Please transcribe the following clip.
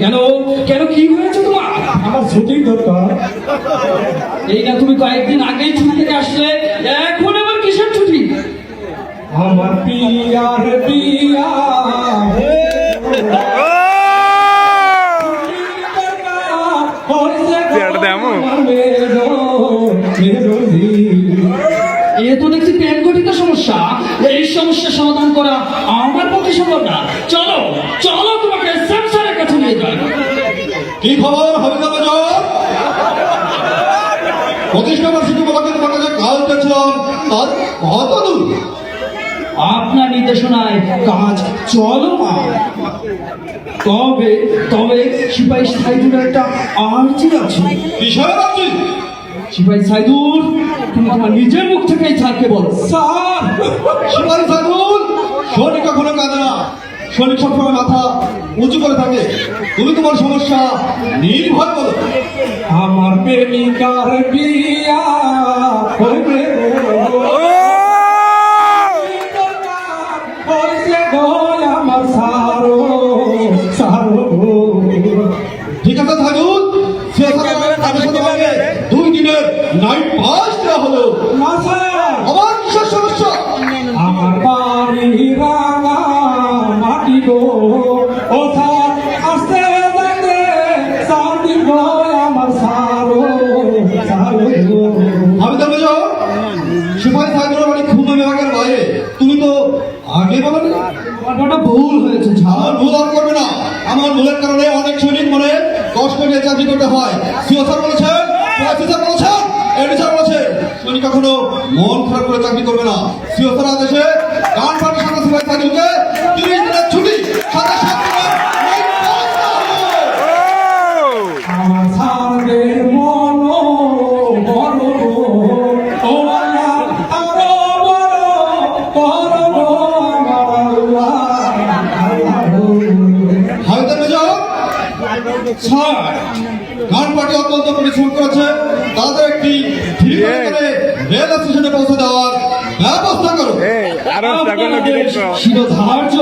কেন? কেন কি হয়েছে তোমার? আমার ছুটির দরকার। এই না তুমি কয়েকদিন আগেই ছুটি থেকে আসলে। এখন আবার কিসের ছুটি? আমার পিয়ার পিয়া এ তো দেখছি সমস্যা। এই সমস্যার সমাধান করা আমার পক্ষে সম্ভব না। চলো চলো তোমাকে সংসারের কাছে নিয়ে যাই কি খবর হাবিজা বাজার প্রতিষ্ঠা বার্ষিকী উপলক্ষে তোমাকে যে কাজ দেখছিলাম তার কত দূর আপনার নির্দেশনায় কাজ চলো তবে তবে সিপাহী সাইদুর একটা আর্জি আছে। বিষয় রাখছি সিপাহী সাইদুর তুমি তোমার নিজের মুখ থেকেই স্যারকে বলো। স্যার! শিবাই সাইদুল সৈনিক কখনো কাঁদে না সৈনিক সবসময় মাথা উঁচু করে থাকে। তুমি তোমার সমস্যা নির্ভয় বলো আমার প্রেমিকার বিয়া ঠিক আছে দুই দিনের নাইট হলো। স্যার। আমার কিসের সমস্যা। আমার বাড়ি রাঙা গো ও স্যার আসতে যাইতে সার দিব আমার সারো সারো আমি তো বুঝো সিপাহী সাইদুলের বাড়ি খুলনা বিভাগের বাইরে তুমি তো আগে বলো কথাটা ভুল হয়েছে আমার ভুল আর করবে না। আমার ভুলের কারণে অনেক সৈনিক মনে কষ্ট নিয়ে চাকরি করতে হয়। সিও স্যার বলেছেন অফিসার বলেছেন এডি স্যার বলেছেন সৈনিক কখনো মন খারাপ করে চাকরি করবে না। সিও স্যার আদেশে গান পার্টি অত্যন্ত পরিশ্রম করেছে। তাদের একটি রেল স্টেশনে পৌঁছে দেওয়ার ব্যবস্থা করো। শিরোধার্য।